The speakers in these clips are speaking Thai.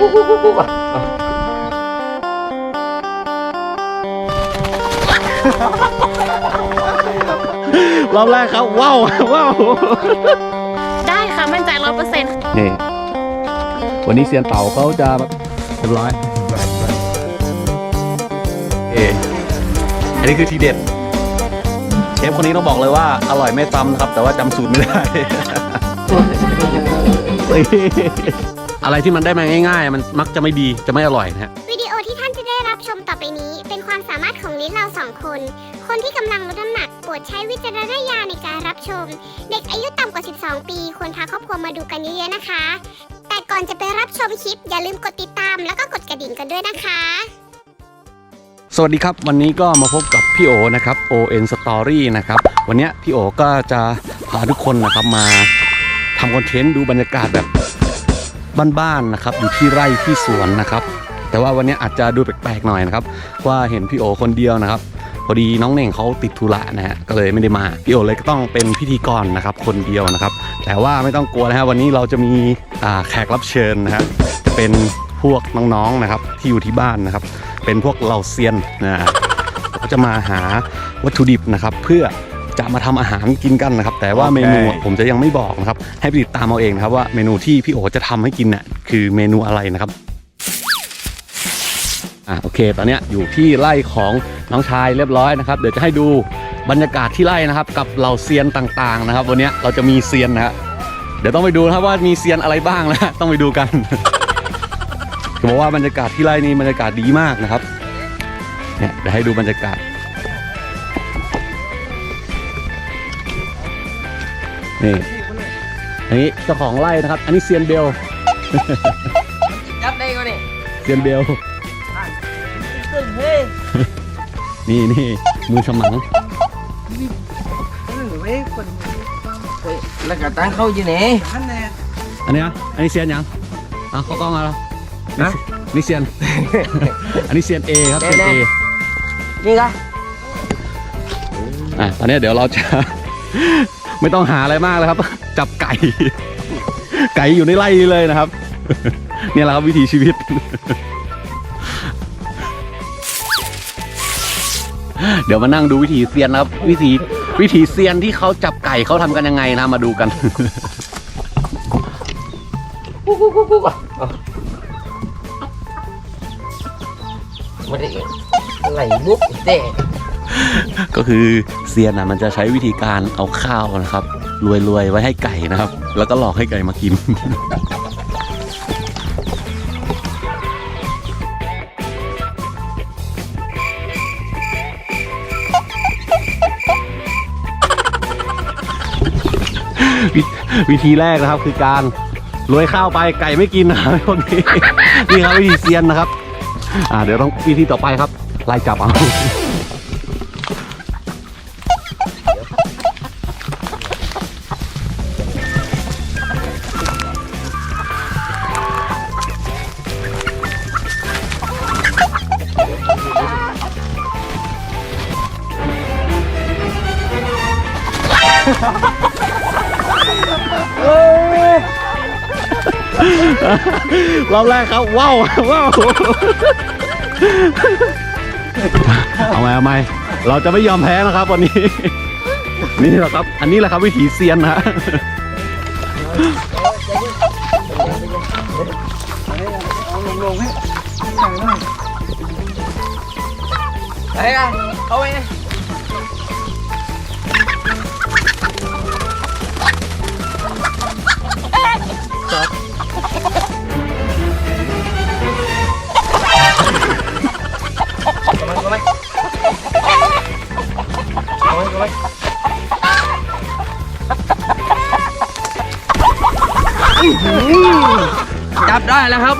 รอบแรกครับ ว้าว ว้าว ได้ค่ะ มั่นใจร้อยเปอร์เซ็นต์นี่ วันนี้เซียนเต่าเขาจะเรียบร้อยเออันนี้คือทีเด็ด เชฟคนนี้ต้องบอกเลยว่า อร่อยไม่ซ้ำนะครับ แต่ว่าจำสูตรไม่ได้ อะไรที่มันได้มาง่ายๆ มันมักจะไม่ดีจะไม่อร่อยนะฮะวิดีโอที่ท่านจะได้รับชมต่อไปนี้ เป็นความสามารถของลิ้นเราสองคน คนที่กำลังลดน้ำหนักโปรดใช้วิจารณญาณในการรับชม เด็กอายุต่ำกว่า 12 ปีควรพาครอบครัวมาดูกันเยอะๆนะคะ แต่ก่อนจะไปรับชมคลิป อย่าลืมกดติดตามแล้วก็กดกระดิ่งกันด้วยนะคะ สวัสดีครับ วันนี้ก็มาพบกับพี่โอนะครับ ON Story นะครับวันเนี้ยพี่โอก็จะพาทุกคนนะครับมาทำคอนเทนต์ดูบรรยากาศแบบ บ้านๆนะครับ อยู่ที่ไร่ที่สวนนะครับ แต่ว่าวันนี้อาจจะดูแปลกๆหน่อยนะครับว่าเห็นพี่โอคนเดียวนะครับพอดีน้องเน่งเขาติดธุระนะฮะก็เลยไม่ได้มาพี่โอเลยก็ต้องเป็นพิธีกรนะครับ คนเดียวนะครับ แต่ว่าไม่ต้องกลัวนะฮะวันนี้เราจะมีแขกรับเชิญนะฮะจะเป็นพวกน้องๆนะครับ ที่อยู่ที่บ้านนะครับ เป็นพวกเหล่าเซียนนะเขาจะมาหาวัตถุดิบนะครับ เพื่อ จะมาทำอาหารกินกันนะครับ แต่ว่าโอเคเมนูผมจะยังไม่บอกนะครับ ให้ไปติดตามเอาเองนะครับว่าเมนูที่พี่โอจะทำให้กินเนี่ยคือเมนูอะไรนะครับอะโอเค ตอนเนี้ยอยู่ที่ไร่ของน้องชายเรียบร้อยนะครับ เดี๋ยวจะให้ดูบรรยากาศที่ไร่นะครับ กับเหล่าเซียนต่างๆนะครับ วันเนี้ยเราจะมีเซียนนะฮะเดี๋ยวต้องไปดูนะครับว่ามีเซียนอะไรบ้างนะฮะต้องไปดูกันจะบอกว่าบรรยากาศที่ไร่นี้บรรยากาศดีมากนะครับเนี่ยเดี๋ยวให้ดูบรรยากาศ นี่อันนี้เจ้าของไร่นะครับ อันนี้เซียนเบลจับได้ก็นี่เซียนเบลตึ้งเฮ้ยนี่นี่มือฉมังเว้ยคนเฮ้ยแล้วก็ตั้งเข้าอยู่ไหนอันนี้นะอันนี้เซียนยังอะเขากล้องมาแล้วฮะนี่เซียน อันนี้เซียนเอครับเซียนเอนี่ก็อะตอนนี้เดี๋ยวเราจะ ไม่ต้องหาอะไรมากแล้วครับ จับไก่ ไก่อยู่ในไร่เลยนะครับ เนี่ยแหละครับวิถีชีวิต เดี๋ยวมานั่งดูวิถีเซียนนะครับ วิถีวิถีเซียนที่เขาจับไก่เขาทำกันยังไงนะมาดูกันไม่ได้ไหลมุกเตะ ก็คือเซียนอะมันจะใช้วิธีการเอาข้าวนะครับรวยๆไว้ให้ไก่นะครับ แล้วก็หลอกให้ไก่มากินวิวิธีแรกนะครับคือการโรยข้าวไปไก่ไม่กินนะครับพวกนี้นี่ครับวิธีเซียนนะครับ อ่าเดี๋ยวต้องวิธีต่อไปครับไล่จับเอา รอบแรกครับ ว้าว ว้าว เอาไหมเอาไหมเราจะไม่ยอมแพ้นะครับวันนี้ นี่แหละครับ อันนี้แหละครับวิถีเซียนนะฮะไปกันเข้าไปจั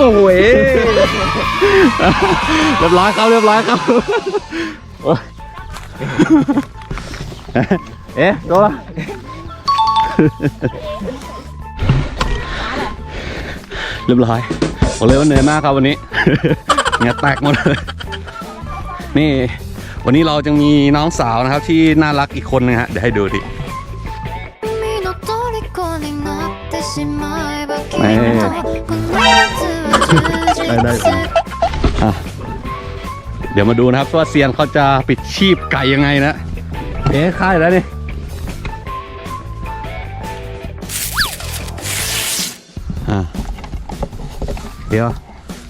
โอ้โหเรียบร้อยครับเรียบร้อยครับโอ้ยเอ๊ะตัวเรียบร้อยผมเลยว่าเหนื่อยมากครับวันนี้เหงื่อแตกหมดเลยนี่วันนี้เราจึงมีน้องสาวนะครับที่น่ารักอีกคนนึงฮะเดี๋ยวให้ดูดิ君 ได้ได้อะเดี๋ยวมาดูนะครับว่าเซียนเขาจะปิดชีพไก่ยังไงนะเอ๊ะค่ายแล้วนี่อะเดี๋ยว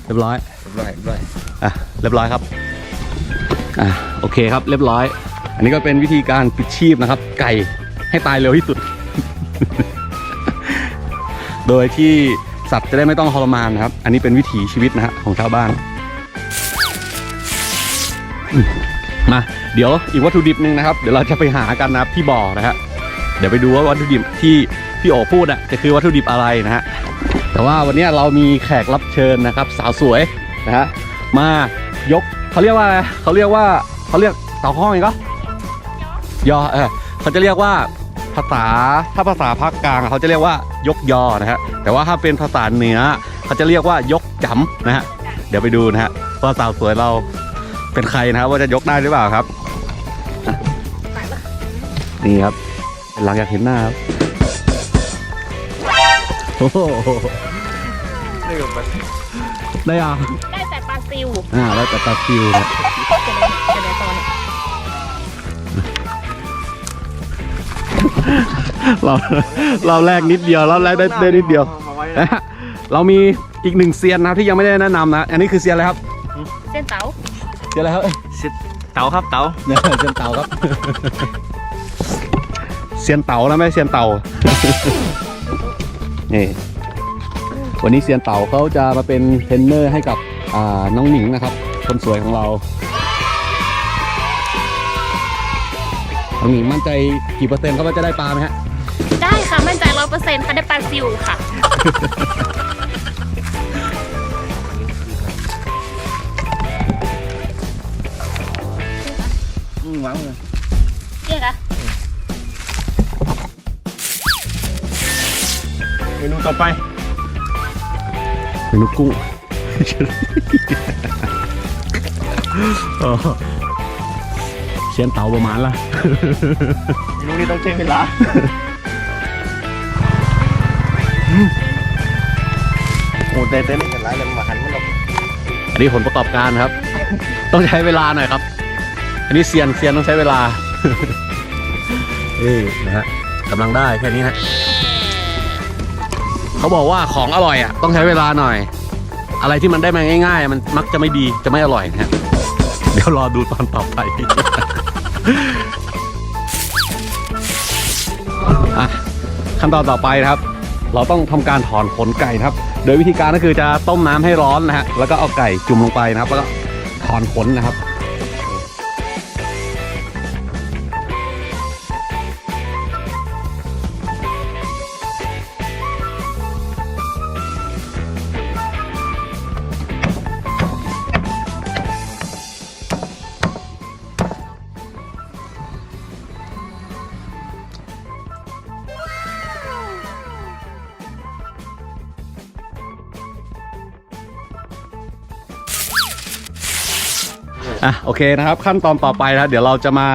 เรียบร้อยเรียบร้อยเรียบร้อยอะเรียบร้อยครับอะโอเคครับเรียบร้อย อันนี้ก็เป็นวิธีการปิดชีพนะครับ ไก่ให้ตายเร็วที่สุด โดยที่ สัตว์จะได้ไม่ต้องทรมานนะครับ อันนี้เป็นวิถีชีวิตนะฮะของชาวบ้าน มา เดี๋ยวอีกวัตถุดิบหนึ่งนะครับ เดี๋ยวเราจะไปหากันนะครับที่บ่อนะฮะ เดี๋ยวไปดูว่าวัตถุดิบที่พี่โอพูดอะจะคือวัตถุดิบอะไรนะฮะ แต่ว่าวันนี้เรามีแขกรับเชิญนะครับ สาวสวยนะฮะ มายกเขาเรียกว่าอะไรเขาเรียกว่าเขาเรียกเต่าห้องเองก็ยอเออเขาจะเรียกว่า ภาษาถ้าภาษาภาคกลางเขาจะเรียกว่ายกยอนะฮะแต่ว่าถ้าเป็นภาษาเหนือเขาจะเรียกว่ายกจำนะฮะเดี๋ยวไปดูนะฮะว่าสาวสวยเราเป็นใครนะครับว่าจะยกได้หรือเปล่าครับอะนี่ครับหลังอยากเห็นหน้าครับโอ้โหได้อะได้แต่ปลาซิวอ่าแล้วแต่ตาคิวนะ เราเราแรกนิดเดียวเราแรกได้ได้นิดเดียวนะฮะเรามีอีกหนึ่งเซียนนะครับที่ยังไม่ได้แนะนำนะ อันนี้คือเซียนอะไรครับ เส้นเต๋าเซียนอะไรครับเต๋าครับเต๋าเนี่ยเซียนเต่าครับ เซียนเต่านะไม่ใช่เซียนเต่านี่วันนี้เซียนเต่าเขาจะมาเป็นเทรนเนอร์ให้กับอ่าน้องหนิงนะครับ คนสวยของเรา น้องหนิงมั่นใจกี่เปอร์เซ็นต์เขาว่าจะได้ปลาไหมฮะ ได้ค่ะ มั่นใจร้อยเปอร์เซ็นต์ค่ะได้ปลาซิวค่ะ อืมหวังเลยเรียกอะเมนูต่อไปเป็นนกกุ้งเออ เชียนเต่าประมาณละเมนูนี้ต้องใช้เวลาโอ้แต่แต่ไม่เป็นไรเลยมาหันมันหรอกอันนี้ผลประกอบการครับ ต้องใช้เวลาหน่อยครับ อันนี้เซียนเซียนต้องใช้เวลาเอ้นะฮะกำลังได้แค่นี้ฮะเขาบอกว่าของอร่อยอะต้องใช้เวลาหน่อย อะไรที่มันได้มาง่าย ๆ มันมักจะไม่ดีจะไม่อร่อยนะฮะเดี๋ยวรอดูตอนต่อไป ขั้นตอนต่อไปนะครับ เราต้องทำการถอนขนไก่ครับ โดยวิธีการก็คือจะต้มน้ำให้ร้อนนะฮะแล้วก็เอาไก่จุ่มลงไปนะครับ แล้วก็ถอนขนนะครับ อะโอเคนะครับ ขั้นตอนต่อไปนะครับเดี๋ยวเราจะมา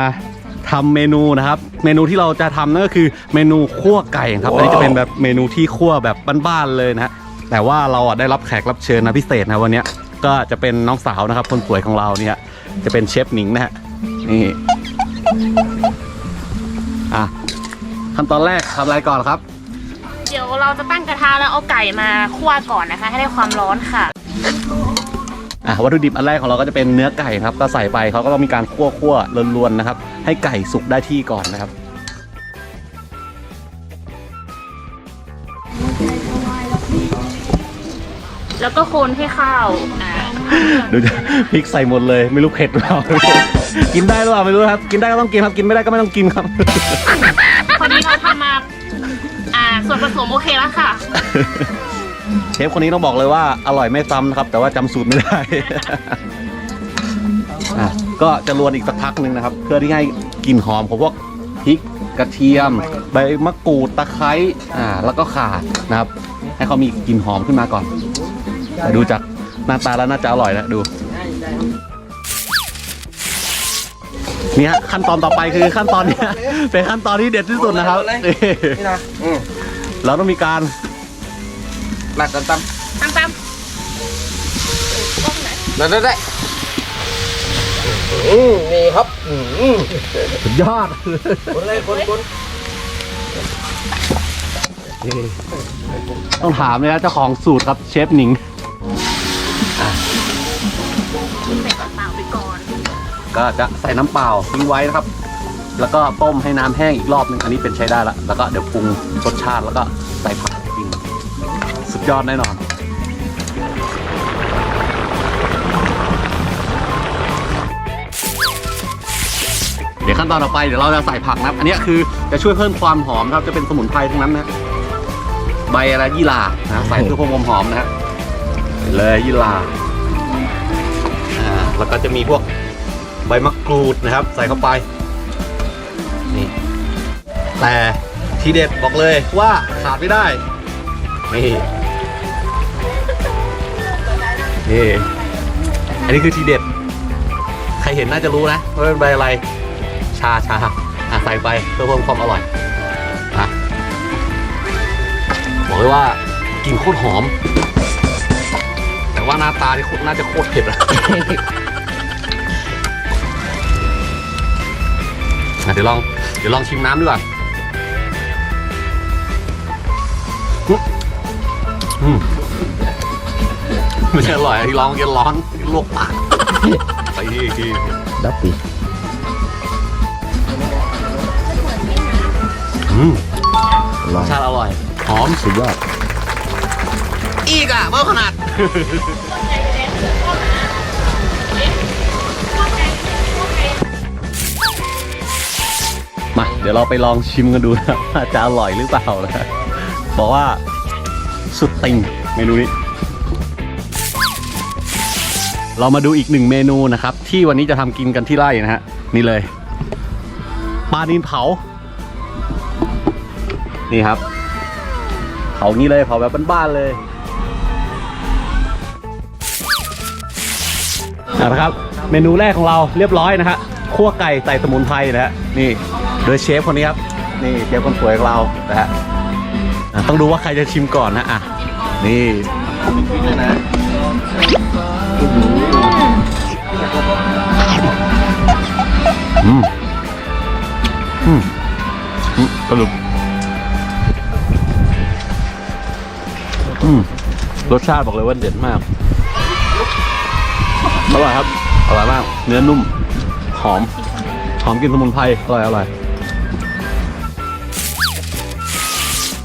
ทำเมนูนะครับ เมนูที่เราจะทำนั่นก็คือเมนูคั่วไก่ครับอันนี้จะเป็นแบบเมนูที่คั่วแบบบ้านๆเลยนะฮะแต่ว่าเราอะได้รับแขกรับเชิญนะพิเศษนะวันเนี้ยก็จะเป็นน้องสาวนะครับคนสวยของเราเนี่ยจะเป็นเชฟหนิงนะฮะนี่อะขั้นตอนแรกทำอะไรก่อนครับ เดี๋ยวเราจะตั้งกระทะแล้วเอาไก่มาคั่วก่อนนะคะ ให้ได้ความร้อนค่ะ อะวัตถุดิบอันแรกของเราก็จะเป็นเนื้อไก่ครับ ก็ใส่ไปเขาก็ต้องมีการคั่วคั่วๆลวนๆนะครับ ให้ไก่สุกได้ที่ก่อนนะครับแล้วก็คนให้ข้าวอ่าดูจะพริกใส่หมดเลยไม่รู้เผ็ดหรือเปล่ากินได้หรือเปล่าไม่รู้ครับ กินได้ก็ต้องกินครับกินไม่ได้ก็ไม่ต้องกินครับพอดีเราทำมาอ่าส่วนผสมโอเคแล้วค่ะ เชฟคนนี้ต้องบอกเลยว่าอร่อยไม่ซ้ำนะครับ แต่ว่าจำสูตรไม่ได้ อะก็จะรวนอีกสักพักหนึ่งนะครับ เพื่อที่ให้กลิ่นหอมของพวกพริกกระเทียมใบมะกรูดตะไคร้อ่าแล้วก็ข่านะครับ ให้เขามีกลิ่นหอมขึ้นมาก่อนแต่ดูจากหน้าตาแล้วน่าจะอร่อยนะดูเนี่ยขั้นตอนต่อไปคือขั้นตอนเนี้ยเป็นขั้นตอนที่เด็ดที่สุดนะครับนี่นี่นะอืมเราต้องมีการ หลักกันตั้มตั้งตามนั่นนั่นได้อืมนี่ครับอืมสุดยอดคนเลยคนคนต้องถามเลยนะเจ้าของสูตรครับเชฟหนิงเปล่าไปก่อน ก็จะใส่น้ำเปล่าทิ้งไว้นะครับ แล้วก็ต้มให้น้ำแห้งอีกรอบหนึงอันนี้เป็นใช้ได้ละแล้วก็เดี๋ยวปรุงรสชาติแล้วก็ใส่ผักกิน สุดยอดแน่นอน เดี๋ยวขั้นตอนต่อไปเดี๋ยวเราจะใส่ผักนะครับอันนี้คือจะช่วยเพิ่มความหอมครับจะเป็นสมุนไพรทั้งนั้นนะใบอะไรยี่หร่านะใส่เพื่อเพิ่มความหอมนะฮะเลยยี่หร่าอ่าแล้วก็จะมีพวกใบมะกรูดนะครับ ใส่เข้าไปนี่แต่ทีเด็ดบอกเลยว่าขาดไม่ได้นี่ นี่ อันนี้คือทีเด็ด ใครเห็นน่าจะรู้นะว่าเป็นใบอะไร ชาชาอะใส่ไปเพื่อเพิ่มความอร่อยนะบอกเลยว่ากลิ่นโคตรหอม แต่ว่าหน้าตานี่โคตรน่าจะโคตรเผ็ดอะอะเดี๋ยวลองเดี๋ยวลองชิมน้ำดีกว่าอืม ไม่ใช่อร่อยที่ลองกินร้อนลวกปากไปที่ที่ดับปีอืมลรอสงชาติอร่อยหอมสุดยอดอีกอะเมื่อขนาดมา เดี๋ยวเราไปลองชิมกันดูนะว่าจะอร่อยหรือเปล่านะบอกว่าสุดติงเมนูนี้ เรามาดูอีกหนึ่งเมนูนะครับ ที่วันนี้จะทำกินกันที่ไร่นะฮะนี่เลยปลานินเผา นี่ครับเผางี้เลยเผาแบบบ้านๆเลยเอาละครับ เมนูแรกของเราเรียบร้อยนะฮะคั่วไก่ใส่สมุนไพรนะฮะนี่โดยเชฟคนนี้ครับนี่เชฟคนสวยของเรานะฮะอะต้องดูว่าใครจะชิมก่อนนะอะนี่นะ สรุปอืมรสชาติบอกเลยว่าเด็ดมากอร่อยครับอร่อยมาก เนื้อนุ่ม หอม หอมกลินสมุนไพรอร่อยอร่อย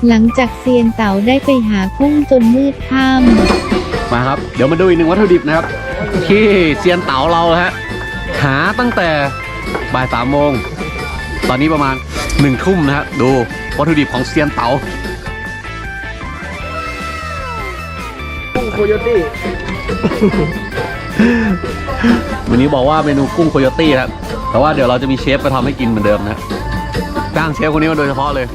หลังจากเซียนเต่าได้ไปหากุ้งจนมืดค่ำมาครับ เดี๋ยวมาดูอีกหนึ่งวัตถุดิบนะครับ ที่เซียนเต๋าเราฮะหาตั้งแต่บ่ายสามโมงตอนนี้ประมาณ หนึ่งทุ่มนะฮะดูวัตถุดิบของเซียนเต๋าโคโยตี้วันนี้บอกว่าเมนูกุ้งโคโยตี้ครับแต่ว่าเดี๋ยวเราจะมีเชฟมาทำให้กินเหมือนเดิมนะจ้างเชฟคนนี้มาโดยเฉพาะเลย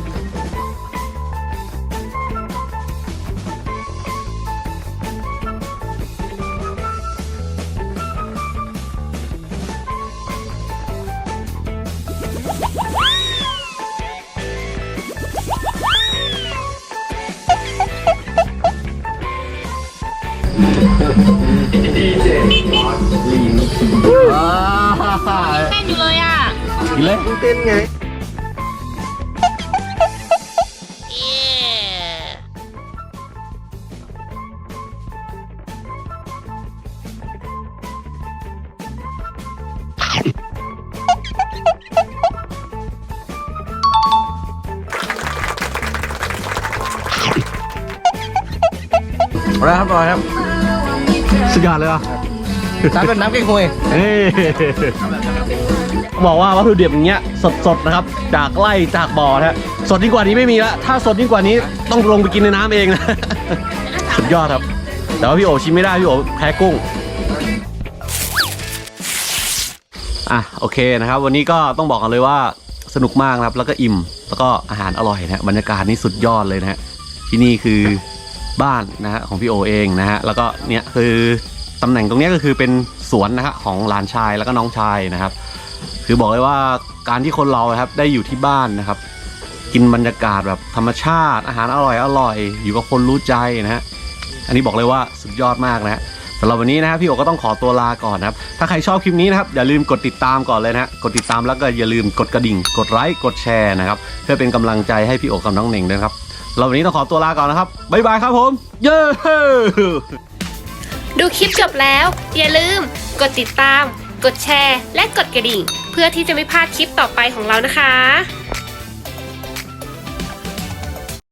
เลยเต้นไงอะไรครับอร่อยครับ สุดยอดเลยอะน้ำเป็นน้ำเก๊กฮวยเฮ้ย บอกว่าวัตถุดิบอย่างเงี้ยสดๆนะครับ จากไร่จากบ่อนะฮะสดยิ่งกว่านี้ไม่มีละถ้าสดยิ่งกว่านี้ต้องลงไปกินในน้ำเองนะ สุดยอดครับ แต่ว่าพี่โอชิมไม่ได้พี่โอแพ้กุ้ง อะโอเคนะครับ วันนี้ก็ต้องบอกกันเลยว่าสนุกมากนะครับ แล้วก็อิ่มแล้วก็อาหารอร่อยนะฮะบรรยากาศนี่สุดยอดเลยนะฮะที่นี่คือบ้านนะฮะของพี่โอเองนะฮะแล้วก็เนี่ยคือตำแหน่งตรงเนี้ยก็คือเป็นสวนนะฮะของหลานชายแล้วก็น้องชายนะครับ คือบอกเลยว่าการที่คนเราครับได้อยู่ที่บ้านนะครับ กินบรรยากาศแบบธรรมชาติ อาหารอร่อยอร่อยอยู่กับคนรู้ใจนะฮะอันนี้บอกเลยว่าสุดยอดมากนะฮะสำหรับวันนี้นะครับพี่โอก็ต้องขอตัวลาก่อนนะครับ ถ้าใครชอบคลิปนี้นะครับอย่าลืมกดติดตามก่อนเลยนะฮะกดติดตามแล้วก็อย่าลืมกดกระดิ่ง กดไลค์กดแชร์นะครับ เพื่อเป็นกำลังใจให้พี่โอกับน้องเหน่งด้วยนะครับเราวันนี้ต้องขอตัวลาก่อนนะครับบ๊ายบายครับผม เย้ดูคลิปจบแล้ว อย่าลืมกดติดตาม กดแชร์ และกดกระดิ่ง เพื่อที่จะไม่พลาดคลิปต่อไปของเรานะคะ